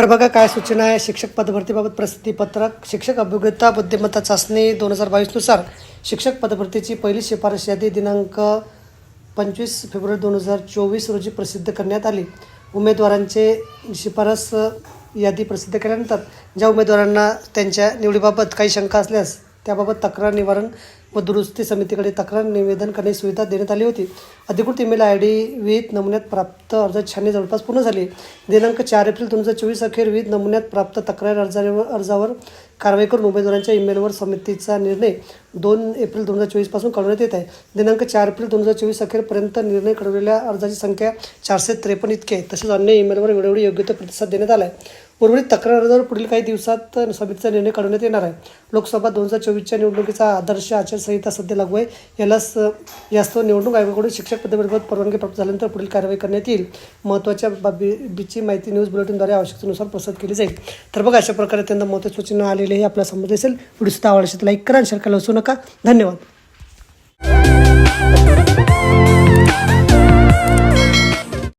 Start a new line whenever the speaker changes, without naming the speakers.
तर बघा काय सूचना आहे. शिक्षक पदभरतीबाबत प्रसिद्धीपत्रक शिक्षक अभियोग्यता बुद्धिमत्ता चाचणी दोन हजार बावीसनुसार शिक्षक पदभरतीची पहिली शिफारस यादी दिनांक पंचवीस फेब्रुवारी दोन हजार चोवीस रोजी प्रसिद्ध करण्यात आली. उमेदवारांचे शिफारस यादी प्रसिद्ध केल्यानंतर ज्या उमेदवारांना त्यांच्या निवडीबाबत काही शंका असल्यास त्याबाबत तक्रार निवारण व दुरुस्ती समितीकडे तक्रार निवेदन करण्याची सुविधा देण्यात आली होती. अधिकृत ईमेल आय डी विहित नमुन्यात प्राप्त अर्ज छाननी जवळपास पूर्ण झाली. दिनांक चार एप्रिल दोन हजार चोवीस अखेर विविध नमुन्यात प्राप्त तक्रार अर्जावर अर्जावर कारवाई करून उमेदवारांच्या ईमेलवर समितीचा निर्णय दोन एप्रिल दोन हजार चोवीसपासून कळवण्यात येत आहे. दिनांक चार एप्रिल दोन हजार चोवीस अखेरपर्यंत निर्णय कळवलेल्या अर्जाची संख्या चारशे त्रेपन्न इतकी आहे. तसेच अन्य ईमेलवर वेळोवेळी योग्य तो प्रतिसाद देण्यात आला आहे उर्वरित तक्रार अर्जावर पुढील काही दिवसात समितीचा निर्णय काढवण्यात येणार आहे. लोकसभा दोन हजार चोवीसच्या निवडणुकीचा आदर्श आचारसंहिता सध्या लागू आहे. यालाच यास्तव निवडणूक आयोगाकडून शिक्षक पदवीबाबत परवानगी प्राप्त झाल्यानंतर पुढील कारवाई करण्यात येईल. महत्त्वाच्या बाबीची माहिती न्यूज बुलेटिनद्वारे आवश्यकतेनुसार प्रसारित केली जाईल. तर बघा अशा प्रकारे त्यांना महत्त्वाचे सूचना आलेले हे आपल्याला समजत असेल. व्हिडिओ सुद्धा आवडला तर लाईक करा आणि शेअर करायला विसरू नका. धन्यवाद.